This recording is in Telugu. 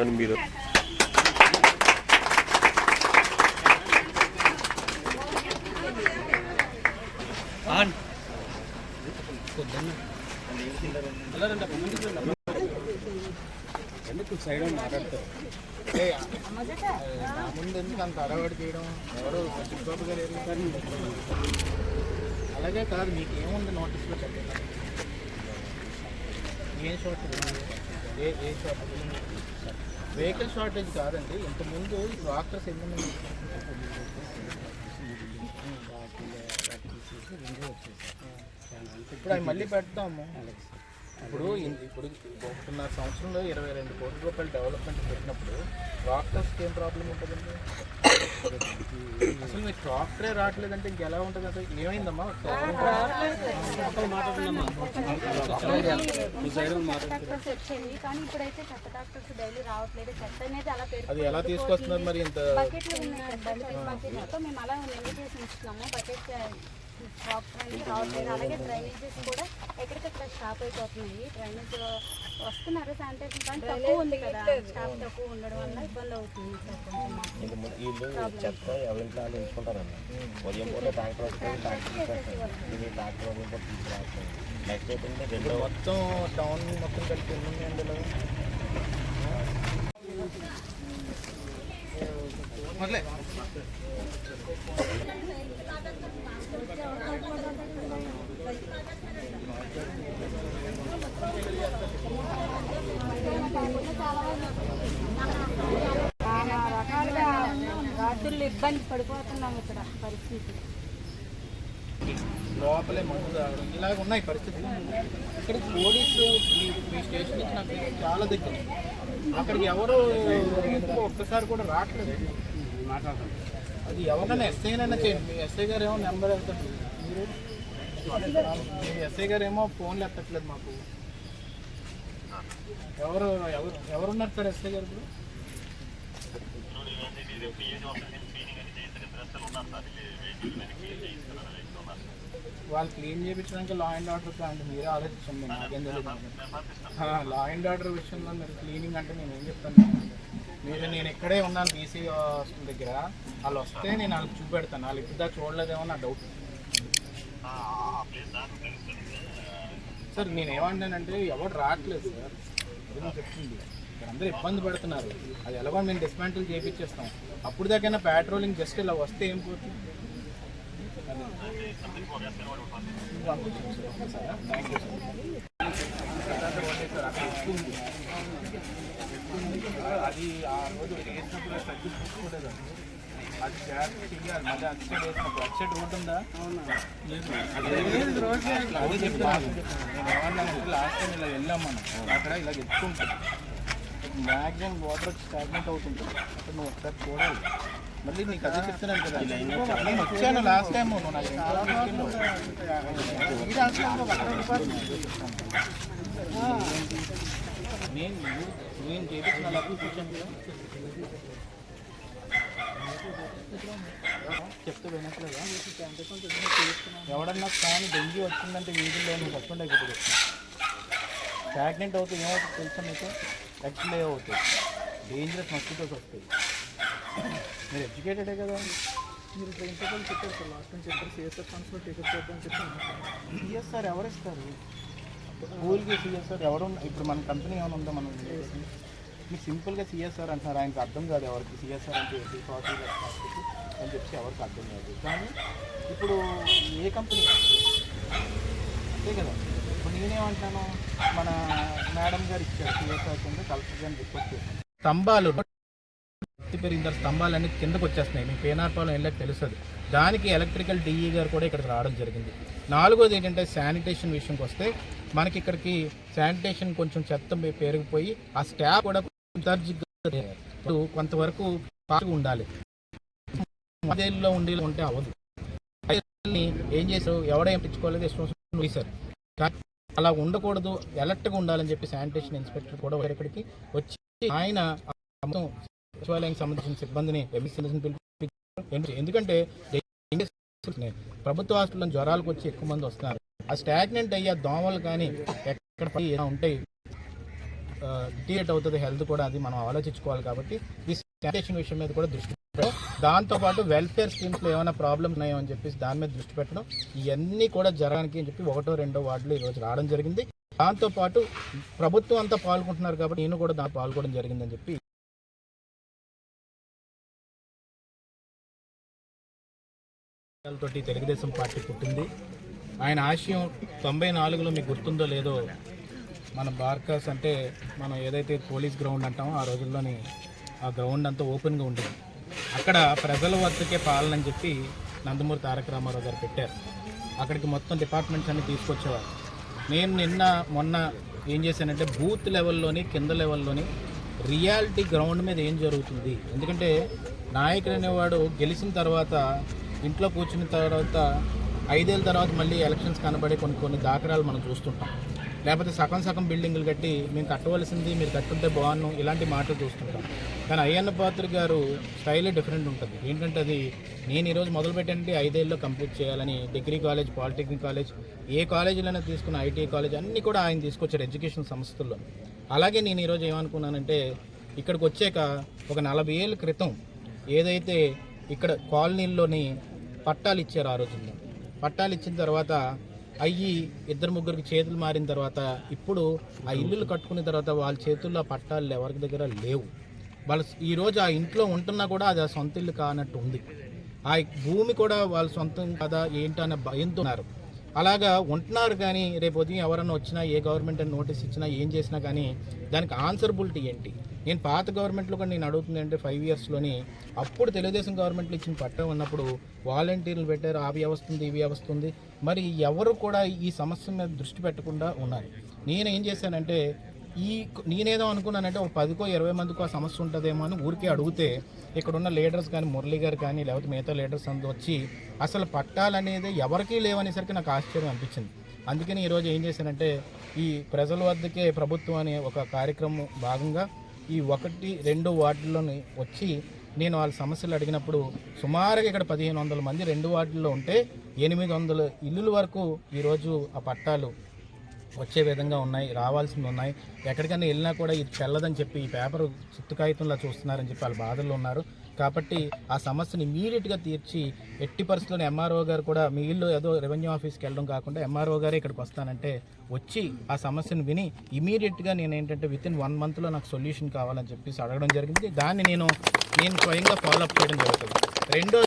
అని మీరు ఏ, నా ముందు ఎందుకు అంత అడవాడు చేయడం ఎవరో చిట్టుబాబు గారు ఎరుగుతారు అలాగే కాదు మీకు ఏముంది నోటీస్లో చెప్పండి ఏం షార్టేజ్ ఏ ఏ షార్టేజ్ వెహికల్ షార్టేజ్ కాదండి. ఇంతకుముందు డాక్టర్స్ ఎన్ని మంది ఇప్పుడు అవి మళ్ళీ పెడతాము. ఇప్పుడు ఇప్పుడు ఒకటిన్నర సంవత్సరంలో ఇరవై రెండు కోట్ల రూపాయలు డెవలప్మెంట్ పెట్టినప్పుడు డాక్టర్స్కి ఏం ప్రాబ్లం ఉంటుందండి? అసలు మీకు డాక్టరే రావట్లేదంటే ఇంకెలా ఉంటుంది అసలు? ఏమైందమ్మా? డాక్టర్స్ వచ్చేవి కానీ ఇప్పుడైతే చెత్త డాక్టర్స్ డైలీ రావట్లేదు. చెత్త అనేది అలా పెరుగు అది ఎలా తీసుకొస్తున్నారు మరి ఇంత బకెట్లు ఉన్నాయి. బకెట్లతో మేము అలా నిల్వ చేసి ఉంచుతున్నాము. బకెట్ డాక్టర్ రావట్లేదు అలాగే డ్రైనేజెస్ కూడా ఎక్కడికక్కడ స్టాప్ అయిపోతున్నాయి డ్రైనేజ్ వస్తున్నారు శానిటైజర్ కానీ తక్కువ ఉంది కదా. స్టాప్ తక్కువ ఉండడం వల్ల ఇబ్బంది అవుతుంది వీళ్ళు చెత్త ఎవరింట్లో వాళ్ళు ఉదయం పూట ట్రాక్టర్ వస్తుంది ట్రాక్టర్ ఇది ట్రాక్టర్ ఉదయం పూట నెక్స్ట్ మొత్తం టౌన్ మొత్తం కలిపి ఎన్ని ఉన్నాయండి చాలా రకాలుగా రాత్రులు ఇబ్బంది పడిపోతున్నాం ఇక్కడ పరిస్థితి లోపలే మందు తాగడం ఇలాగ ఉన్నాయి పరిస్థితులు. ఇక్కడ పోలీసు మీ- స్టేషన్ నుంచి నాకు చాలా దగ్గర అక్కడికి ఎవరు ఎందుకో ఒక్కసారి కూడా రావట్లేదు. అది ఎవరైనా ఎస్ఐనైనా చేయండి. మీ ఎస్ఐ గారు ఏమో నెంబర్ వెళ్తాడు మీరు మీ ఎస్ఐ గారు ఏమో ఫోన్లు ఎత్తట్లేదు మాకు. ఎవరు ఎవరు ఎవరున్నారు సార్ ఎస్ఐ గారు ఇప్పుడు? వాళ్ళు క్లీన్ చేయించడానికి లా అండ్ ఆర్డర్ అంటే మీరే ఆలోచించండి నాకేం తెలియదు లా అండ్ ఆర్డర్ విషయంలో మీరు క్లీనింగ్ అంటే నేను ఏం చెప్తాను? మీరు నేను ఇక్కడే ఉన్నాను బీసీ హాస్టల్ దగ్గర. వాళ్ళు వస్తే నేను వాళ్ళకి చూపెడతాను. వాళ్ళు ఇప్పుడు దాకా చూడలేదేమో నా డౌట్ సార్ నేను ఏమంటానంటే ఎవరు రావట్లేదు సార్. నేను చెప్తుంది. అందరూ ఇబ్బంది పడుతున్నారు. అది ఎలాగో మేము డిస్మాంటిల్ చేయించేస్తాం అప్పుడు దాకైనా పెట్రోలింగ్ జస్ట్ ఇలా వస్తే ఏం పోతుంది? అది ఆ రోజు వేసినప్పుడు సర్ది చూసుకోలేదు అది జాగ్రత్త చెయ్యాలి మళ్ళీ అటు సైడ్ వేసినప్పుడు అటు సైడ్ రోడ్ ఉందా అది చెప్తాను నేను ఏమన్నానంటే లాస్ట్ టైం ఇలా వెళ్ళాం మనం అక్కడ ఇలా ఎత్తుకుంటాం మ్యాక్సిమం వాటర్ స్టాగ్నెంట్ అవుతుంటుంది అక్కడ నువ్వు ఒకసారి చూడాలి మళ్ళీ నీకు అదే చెప్తున్నాను కదా. నేను వచ్చాను లాస్ట్ టైం నువ్వు నాకు నేను నేను చేపించిన లభ్య కూర్చొని చెప్తే వినట్లేదా? ఎవడన్నా కానీ డెంగ్యూ వచ్చిందంటే వీధుల్లో నువ్వు సస్పెండ్ అయిపోతుంది స్టాగ్నెంట్ అవుతుంది ఏమవుతుంది తెలుసా మీకు? ఎక్స్లే అవుతుంది డేంజరస్ మస్కిటోస్ వస్తాయి. మీరు ఎడ్యుకేటెడే కదా. మీరు ఇప్పుడు ఇంతకాలం చెప్పారు సార్ లాస్ట్ టైం చెప్పారు సిఎస్ఆర్ ఫండ్స్లో టికెట్ చేద్దామని చెప్పాను సిఎస్ఆర్ ఎవరు ఇస్తారు స్కూల్కి సిఎస్ఆర్ ఎవరు ఉన్న- ఇప్పుడు మన కంపెనీ ఏమైనా ఉందా మనం మీకు సింపుల్గా సిఎస్ఆర్ అంటున్నారు ఆయనకు అర్థం కాదు ఎవరికి సిఎస్ఆర్ అంటే ఏంటి సోషల్ రెస్పాన్సిబిలిటీ అని చెప్పి ఎవరికి అర్థం కాదు. కానీ ఇప్పుడు ఏ కంపెనీ? అంతే కదా. ఇప్పుడు నేనేమంటాను మన మేడం గారు ఇచ్చారు సిఎస్ఆర్ కింద కలెక్టర్ గారిని రిక్వెస్ట్ చేశాను. స్తంభాలు ఎత్తి పెరిగిన స్తంభాలన్నీ స్తంభాలు కిందకు వచ్చేస్తున్నాయి. మీ పేనార్పాలెం వెళ్ళక తెలుస్తుంది. దానికి ఎలక్ట్రికల్ డిఈ గారు కూడా ఇక్కడికి రావడం జరిగింది. నాలుగోది ఏంటంటే శానిటేషన్ విషయంకి వస్తే మనకి ఇక్కడికి శానిటేషన్ కొంచెం చెత్త పెరిగిపోయి ఆ స్టాఫ్ కూడా ఇప్పుడు కొంతవరకు పాటుగా ఉండాలి. మదేళ్ళలో ఉండి ఉంటే అవ్వదు. ఏం చేశారు? ఎవడే ఎంపించుకోలేదు ఇష్టం వచ్చినట్టు వేశారు అలా ఉండకూడదు ఎలర్ట్గా ఉండాలని చెప్పి శానిటేషన్ ఇన్స్పెక్టర్ కూడా ఇక్కడికి వచ్చి ఆయన సచివాలయానికి సంబంధించిన సిబ్బందిని ఎంబీసీ పిలిపించారు ఎందుకంటే ప్రభుత్వ హాస్పిటల్లో జ్వరాలకు వచ్చి ఎక్కువ మంది వస్తున్నారు. ఆ స్టాగ్నెంట్ అయ్యే దోమలు కానీ ఎక్కడ ఏదైనా ఉంటాయి డియేట్ అవుతుంది. హెల్త్ కూడా అది మనం ఆలోచించుకోవాలి కాబట్టి ఈ శానిటేషన్ విషయం మీద కూడా దృష్టి పెట్టడం. దాంతోపాటు వెల్ఫేర్ స్కీమ్స్లో ఏమైనా ప్రాబ్లమ్స్ ఉన్నాయో అని చెప్పేసి దాని మీద దృష్టి పెట్టడం. ఇవన్నీ కూడా జరగడానికి అని చెప్పి ఒకటో రెండో వార్డులు ఈరోజు రావడం జరిగింది. దాంతోపాటు ప్రభుత్వం అంతా పాల్గొంటున్నారు కాబట్టి నేను కూడా దాంట్లో పాల్గొనడం జరిగిందని చెప్పి తోటి తెలుగుదేశం పార్టీ పుట్టింది. ఆయన ఆశయం తొంభై నాలుగులో మీకు గుర్తుందో లేదో మన బార్కాస్ అంటే మనం ఏదైతే పోలీస్ గ్రౌండ్ అంటామో ఆ రోజుల్లోని ఆ గ్రౌండ్ అంతా ఓపెన్గా ఉండేది. అక్కడ ప్రజల వద్దకే పాలన అని చెప్పి నందమూరి తారక రామారావు గారు పెట్టారు. అక్కడికి మొత్తం డిపార్ట్మెంట్స్ అన్ని తీసుకొచ్చేవారు. నేను నిన్న మొన్న ఏం చేశానంటే బూత్ లెవెల్లోని కింద లెవెల్లోని రియాలిటీ గ్రౌండ్ మీద ఏం జరుగుతుంది? ఎందుకంటే నాయకుడు అనేవాడు గెలిచిన తర్వాత ఇంట్లో కూర్చున్న తర్వాత ఐదేళ్ళ తర్వాత మళ్ళీ ఎలక్షన్స్ కనబడే కొన్ని కొన్ని దాఖలాలు మనం చూస్తుంటాం. లేకపోతే సగం సగం బిల్డింగులు కట్టి మేము కట్టవలసింది మీరు కట్టుంటే బాగున్నాను ఇలాంటి మాటలు చూస్తుంటాం. కానీ అయ్యన్న పాత్ర గారు స్టైలే డిఫరెంట్ ఉంటుంది. ఏంటంటే అది నేను ఈరోజు మొదలుపెట్టండి ఐదేళ్ళలో కంప్లీట్ చేయాలని డిగ్రీ కాలేజ్ పాలిటెక్నిక్ కాలేజ్ ఏ కాలేజీలోనే తీసుకున్న ఐటీ కాలేజ్ అన్నీ కూడా ఆయన తీసుకొచ్చారు ఎడ్యుకేషన్ సంస్థల్లో. అలాగే నేను ఈరోజు ఏమనుకున్నానంటే ఇక్కడికి వచ్చాక ఒక నలభై ఏళ్ళ క్రితం ఏదైతే ఇక్కడ కాలనీల్లోని పట్టాలు ఇచ్చారు ఆ రోజుల్లో. పట్టాలు ఇచ్చిన తర్వాత అయ్యి ఇద్దరు ముగ్గురికి చేతులు మారిన తర్వాత ఇప్పుడు ఆ ఇల్లులు కట్టుకున్న తర్వాత వాళ్ళ చేతుల్లో పట్టాలు ఎవరికి దగ్గర లేవు. వాళ్ళ ఈరోజు ఆ ఇంట్లో ఉంటున్నా కూడా అది ఆ సొంత ఇల్లు కానట్టు ఉంది. ఆ భూమి కూడా వాళ్ళ సొంతం కదా ఏంటనే భయంతో ఉన్నారు. అలాగా ఉంటున్నారు కానీ రేపు ఉదయం ఎవరన్నా వచ్చినా ఏ గవర్నమెంట్ అని నోటీస్ ఇచ్చినా ఏం చేసినా కానీ దానికి ఆన్సరబిలిటీ ఏంటి? నేను పాత గవర్నమెంట్లో కూడా నేను అడుగుతుంది అంటే ఫైవ్ ఇయర్స్లోని అప్పుడు తెలుగుదేశం గవర్నమెంట్లో ఇచ్చిన పట్టం ఉన్నప్పుడు వాలంటీర్లు పెట్టారు ఆ వ్యవస్థ ఉంది ఈ వ్యవస్థ ఉంది. మరి ఎవరు కూడా ఈ సమస్య మీద దృష్టి పెట్టకుండా ఉన్నారు. నేను ఏం చేశానంటే ఈ నేనేదో అనుకున్నానంటే ఒక పదికో ఇరవై మందికో ఆ సమస్య ఉంటుందేమో అని ఊరికే అడిగితే ఇక్కడ ఉన్న లీడర్స్ కానీ మురళి గారు కానీ లేకపోతే మిగతా లీడర్స్ అందరూ వచ్చి అసలు పట్టాలనేది ఎవరికీ లేవనేసరికి నాకు ఆశ్చర్యం అనిపించింది. అందుకని ఈరోజు ఏం చేశానంటే ఈ ప్రజల వద్దకే ప్రభుత్వం అనే ఒక కార్యక్రమం భాగంగా ఈ ఒకటి రెండు వార్డులోని వచ్చి నేను వాళ్ళ సమస్యలు అడిగినప్పుడు సుమారుగా ఇక్కడ పదిహేను వందల మంది రెండు వార్డుల్లో ఉంటే ఎనిమిది వందల ఇల్లుల వరకు ఈరోజు ఆ పట్టాలు వచ్చే విధంగా ఉన్నాయి రావాల్సింది ఉన్నాయి. ఎక్కడికైనా వెళ్ళినా కూడా ఇది చెల్లదని చెప్పి ఈ పేపర్ చిత్తు కాగితంలా చూస్తున్నారని చెప్పి వాళ్ళ బాధల్లో ఉన్నారు. కాబట్టి ఆ సమస్యను ఇమీడియట్గా తీర్చి ఎట్టి పరిస్థితుల్లో ఎంఆర్ఓ గారు కూడా మీ ఇల్లు ఏదో రెవెన్యూ ఆఫీస్కి వెళ్ళడం కాకుండా ఎంఆర్ఓ గారే ఇక్కడికి వస్తానంటే వచ్చి ఆ సమస్యను విని ఇమీడియట్గా నేను ఏంటంటే విత్ ఇన్ వన్ మంత్లో నాకు సొల్యూషన్ కావాలని చెప్పేసి అడగడం జరిగింది. దాన్ని నేను నేను స్వయంగా ఫాలో అప్ చేయడం జరుగుతుంది. రెండో